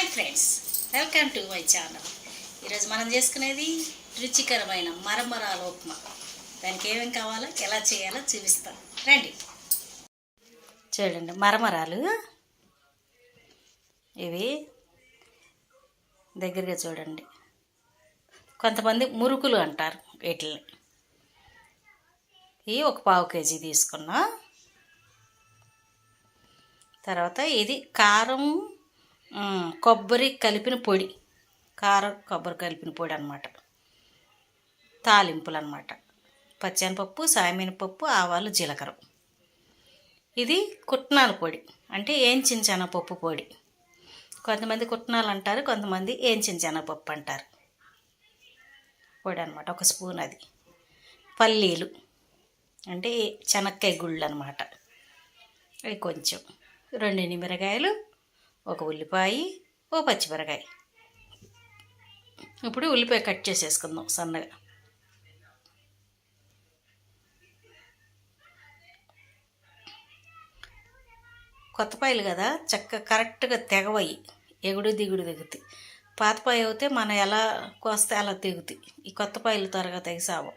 Hi friends welcome to my channel. ఈరోజు మనం చేసుకునేది రుచికరమైన మరమరాల ఉప్మా దానికి ఏమేమి కావాలో ఎలా చేయాలో చూపిస్తాం. రండి. చూడండి మరమరాలు. ఇవి దగ్గరగా చూడండి. కొంతమంది మురుకులు అంటారు వీటిని. ఇవి ఒక పావు కేజీ తీసుకున్నా. తర్వాత ఇది కారం కొబ్బరి కలిపిన పొడి. కారం కొబ్బరి కలిపిన పొడి అనమాట తాలింపులు అనమాట పచ్చనిపప్పు సాయమినపప్పు ఆవాలు జీలకర్ర. ఇది కుట్నాల పొడి. అంటే ఏంచిన శనగపప్పు పొడి. కొంతమంది కుట్నాలు అంటారు కొంతమంది ఏంచిన శనగపప్పు అంటారు. పొడి అనమాట ఒక స్పూన్ అది. పల్లీలు. అంటే శనక్కాయ గుళ్ళు అనమాట అవి కొంచెం. రెండు నిమిరకాయలు ఒక ఉల్లిపాయ ఓ పచ్చిమిరకాయ. ఇప్పుడు ఉల్లిపాయ కట్ చేసేసుకుందాం సన్నగా. కొత్తపాయలు కదా చక్క కరెక్ట్గా తెగవయి ఎగుడు దిగుడు దిగుతాయి. పాతపాయ అయితే మనం ఎలా కోస్తే అలా తెగుతాయి. ఈ కొత్తపాయలు త్వరగా తెగసావు.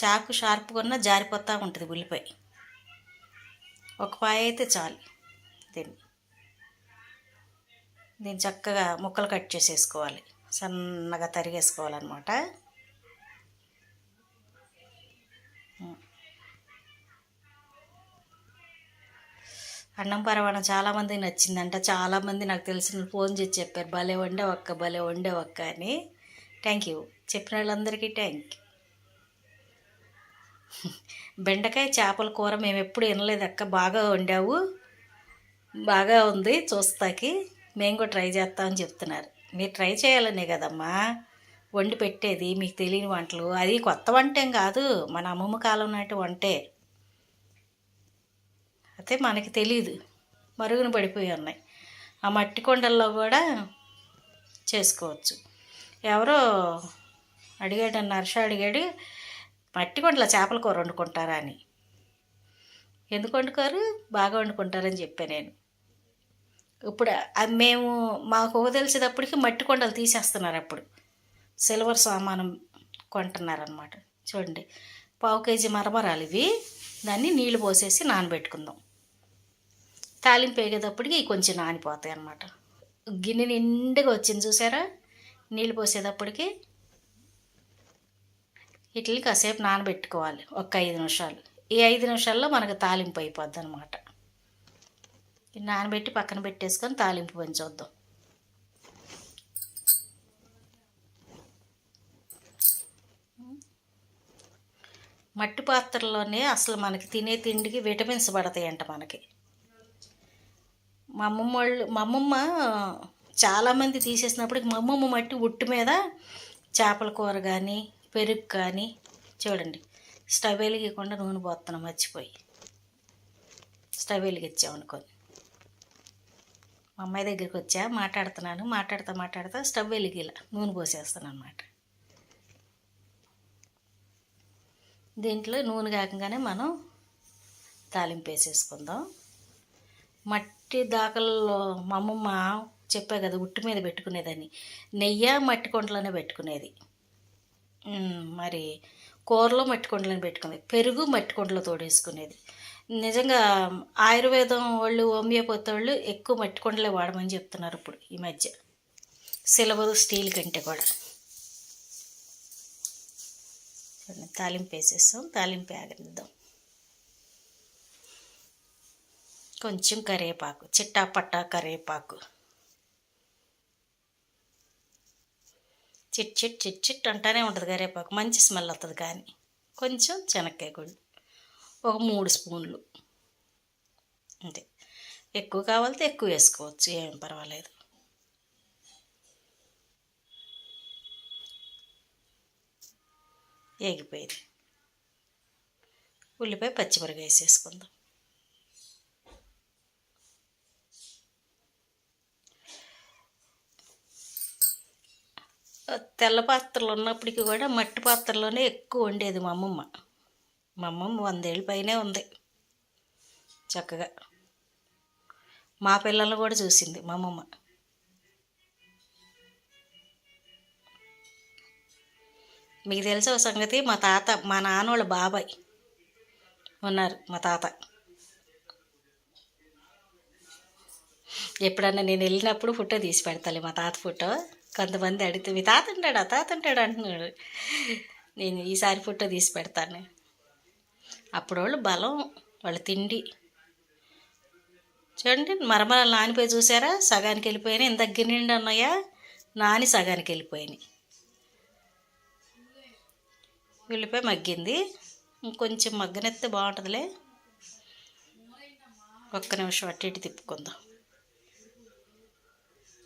చాకు షార్ప్గా ఉన్న జారిపోతూ ఉంటుంది ఉల్లిపాయ. ఒక పాయ అయితే చాలు. దీన్ని దీన్ని చక్కగా ముక్కలు కట్ చేసేసుకోవాలి. సన్నగా తరిగేసుకోవాలన్నమాట. అన్నం పరవాణం చాలామందికి నచ్చిందంట. చాలామంది నాకు తెలిసిన ఫోన్ చేసి చెప్పారు. భలే వండే ఒక్క భలే వండే ఒక్క అని. Thank you. చెప్పిన వాళ్ళందరికీ థ్యాంక్ యూ. బెండకాయ చేపల కూర మేము ఎప్పుడు వినలేదు అక్క. బాగా వండావు. బాగా ఉంది. చూస్తాకి. మేము కూడా ట్రై చేస్తామని చెప్తున్నారు. మీరు ట్రై చేయాలనే కదమ్మా. వండి పెట్టేది. మీకు తెలియని వంటలు. అది కొత్త వంట ఏం కాదు. మన అమ్మమ్మ కాలం నాటి వంటే. అయితే మనకి తెలియదు మరుగున పడిపోయి ఉన్నాయి. ఆ మట్టి కొండల్లో కూడా చేసుకోవచ్చు. ఎవరో అడిగాడు నర్ష అడిగాడు మట్టి కొండల చేపల కూర వండుకుంటారా అని. ఎందుకు వండుకోరు? బాగా వండుకుంటారని చెప్పాను నేను. ఇప్పుడు మేము మాకు తెలిసేటప్పటికి మట్టి కొండలు తీసేస్తున్నారు అప్పుడు. సిల్వర్ సామానం కొంటున్నారనమాట చూడండి పావు కేజీ మరమరాలు ఇవి. దాన్ని నీళ్ళు పోసేసి నానబెట్టుకుందాం. తాలింపు వేగేటప్పటికి ఇవి కొంచెం నానిపోతాయి అన్నమాట గిన్నె నిండుగా వచ్చింది చూసారా? నీళ్ళు పోసేటప్పటికి ఇడ్లీ కాసేపు నానబెట్టుకోవాలి. ఒక ఐదు నిమిషాలు. ఈ ఐదు నిమిషాల్లో మనకు తాలింపు అయిపోద్ది అనమాట నానబెట్టి పక్కన పెట్టేసుకొని తాలింపు పంచొద్దాం. మట్టి పాత్రలోనే అసలు మనకి తినే తిండికి విటమిన్స్ పడతాయంట మనకి. మా అమ్మమ్మ వాళ్ళు మా అమ్మమ్మ చాలామంది తీసేసినప్పటికి మా అమ్మమ్మ మట్టి ఉట్టు మీద చేపల కూర కానీ పెరుగు కానీ చూడండి స్టవ్ వెలిగకుండా నూనె పోతున్నాం మర్చిపోయి. స్టవ్ వెలిగించామనుకోని మా అమ్మాయి దగ్గరికి వచ్చా మాట్లాడుతున్నాను మాట్లాడుతా మాట్లాడుతా స్టవ్ వెలిగిలా నూనె పోసేస్తాను అనమాట దీంట్లో నూనె కాకంగానే మనం తాలింపు వేసేసుకుందాం. మట్టి దాకల్లో మా అమ్మమ్మ చెప్పా కదా ఉట్టు మీద పెట్టుకునేదని నెయ్యి మట్టి కొండలోనే పెట్టుకునేది. మరి కూరలో మట్టి కొండలను పెట్టుకునేది పెరుగు మట్టి కొండలో తోడేసుకునేది. నిజంగా ఆయుర్వేదం వాళ్ళు హోమియోపతి వాళ్ళు ఎక్కువ మట్టి కొండలే వాడమని చెప్తున్నారు ఇప్పుడు ఈ మధ్య. సిల్వర్ స్టీల్ కంటే కూడా. తాలింపు వేసేస్తాం తాలింపు ఆగనిద్దాం. కొంచెం కరివేపాకు చిట్టా పట్టా కరివేపాకు. చిట్ చిట్ చిట్ చిట్ అంటానే ఉంటుంది కరేపాకు మంచి స్మెల్ వస్తుంది కానీ. కొంచెం శనక్కాయ గుళ్ళు. ఒక మూడు స్పూన్లు. అంతే. ఎక్కువ కావాలితే ఎక్కువ వేసుకోవచ్చు. ఏం పర్వాలేదు. ఏగిపోయింది. ఉల్లిపాయ పచ్చిమిరకాయ వేసేసుకుందాం. తెల్ల పాత్రలు ఉన్నప్పటికీ కూడా మట్టి పాత్రలోనే ఎక్కువ వండేది మా అమ్మమ్మ. మా అమ్మమ్మ వందేళ్ళ పైనే ఉంది చక్కగా. మా పిల్లల్ని కూడా చూసింది మా అమ్మమ్మ. మీకు తెలిసే ఒక సంగతి మా తాత మా నాన్న వాళ్ళ బాబాయ్ ఉన్నారు మా తాత. ఎప్పుడన్నా నేను వెళ్ళినప్పుడు ఫోటో తీసి పెడతాలి మా తాత ఫోటో. కొంతమంది అడిగితే మీ తాత ఉంటాడు? ఆ తాత ఉంటాడు? అంటున్నాడు. నేను ఈసారి ఫోటో తీసి పెడతాను. అప్పుడు వాళ్ళు బలం వాళ్ళ తిండి. చూడండి మరమరాలు నానిపోయి చూసారా? సగానికి వెళ్ళిపోయినాయి. ఇంత గిన్నెండి ఉన్నాయా? నాని సగానికి వెళ్ళిపోయినాయి. వెళ్ళిపోయి మగ్గింది. ఇంకొంచెం మగ్గనెత్తే బాగుంటుందిలే. ఒక్క నిమిషం అటు ఇటు తిప్పుకుందాం.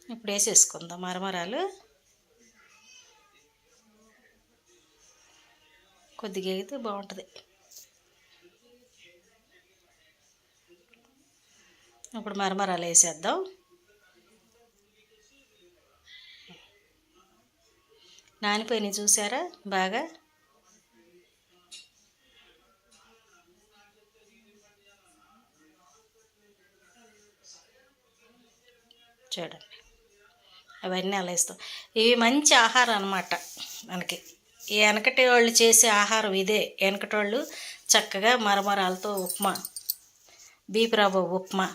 ఇప్పుడు వేసేసుకుందాం మరమరాలు. కొద్దిగా అయితే బాగుంటుంది. ఇప్పుడు మరమరాలు వేసేద్దాం. నానిపోయినాయి చూసారా బాగా? చూడండి. అవన్నీ అలా ఇస్తాం. ఇవి మంచి ఆహారం అనమాట మనకి. ఈ వెనకటి వాళ్ళు చేసే ఆహారం ఇదే. వెనకటి వాళ్ళు చక్కగా మరమరాలతో ఉప్మా బీపు ఉప్మా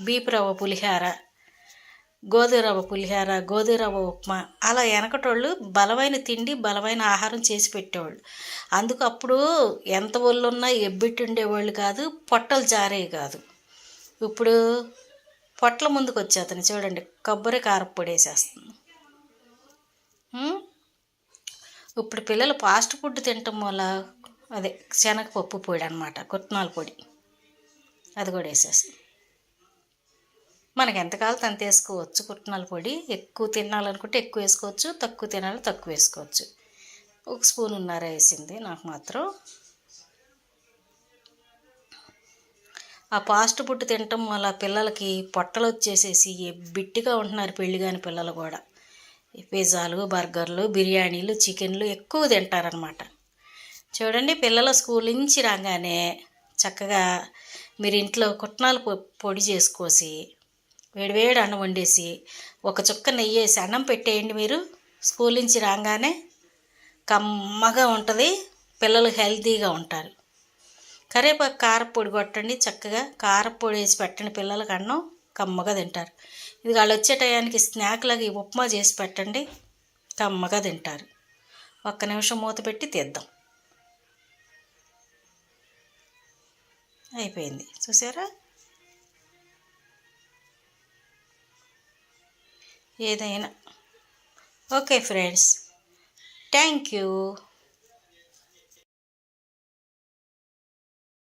బీపు పులిహార గోధురవ్వ పులిహార గోధురవ్వ ఉప్మా అలా వెనకటోళ్ళు బలమైన తిండి బలమైన ఆహారం చేసి పెట్టేవాళ్ళు. అందుకు అప్పుడు ఎంత ఒళ్ళున్నా ఎబ్బెట్టి ఉండేవాళ్ళు కాదు పొట్టలు జారే కాదు. ఇప్పుడు పొట్ల ముందుకు వచ్చేతను చూడండి కొబ్బరి కారపొడి వేసేస్తుంది. ఇప్పుడు పిల్లలు ఫాస్ట్ ఫుడ్ తినటం వల్ల అదే శనగపప్పు పొడి అనమాట కుట్నాల పొడి అది కూడా వేసేస్తుంది. మనకి ఎంత అంత వేసుకోవచ్చు. కుట్నాల పొడి ఎక్కువ తినాలనుకుంటే ఎక్కువ వేసుకోవచ్చు తక్కువ తినాలి తక్కువ వేసుకోవచ్చు. ఒక స్పూన్ ఉన్నారా వేసింది నాకు మాత్రం ఆ ఫాస్ట్ ఫుడ్ తినటం వల్ల పిల్లలకి పొట్టలు వచ్చేసేసి బిట్టిగా ఉంటున్నారు పెళ్ళి కాని పిల్లలు కూడా. పిజ్జాలు బర్గర్లు బిర్యానీలు చికెన్లు ఎక్కువ తింటారనమాట చూడండి పిల్లలు స్కూల్ నుంచి రాగానే చక్కగా మీరు ఇంట్లో కుట్నాలు పొ- పొడి చేసుకోసి వేడివేడి అన్నం వండేసి ఒక చుక్క నెయ్యి వేసి అన్నం పెట్టేయండి మీరు. స్కూల్ నుంచి రాగానే కమ్మగా ఉంటుంది పిల్లలు హెల్తీగా ఉంటారు. కరేపాకు కారపొడి కొట్టండి చక్కగా కారపొడి వేసి పెట్టండి పిల్లలకి అన్నం కమ్మగా తింటారు. ఇది వాళ్ళు వచ్చే టయానికి స్నాక్ లాగా ఈ ఉప్మా చేసి పెట్టండి కమ్మగా తింటారు. ఒక్క నిమిషం మూత పెట్టి తీద్దాం. అయిపోయింది. చూసారా? ఏదైనా. Okay friends. Thank you.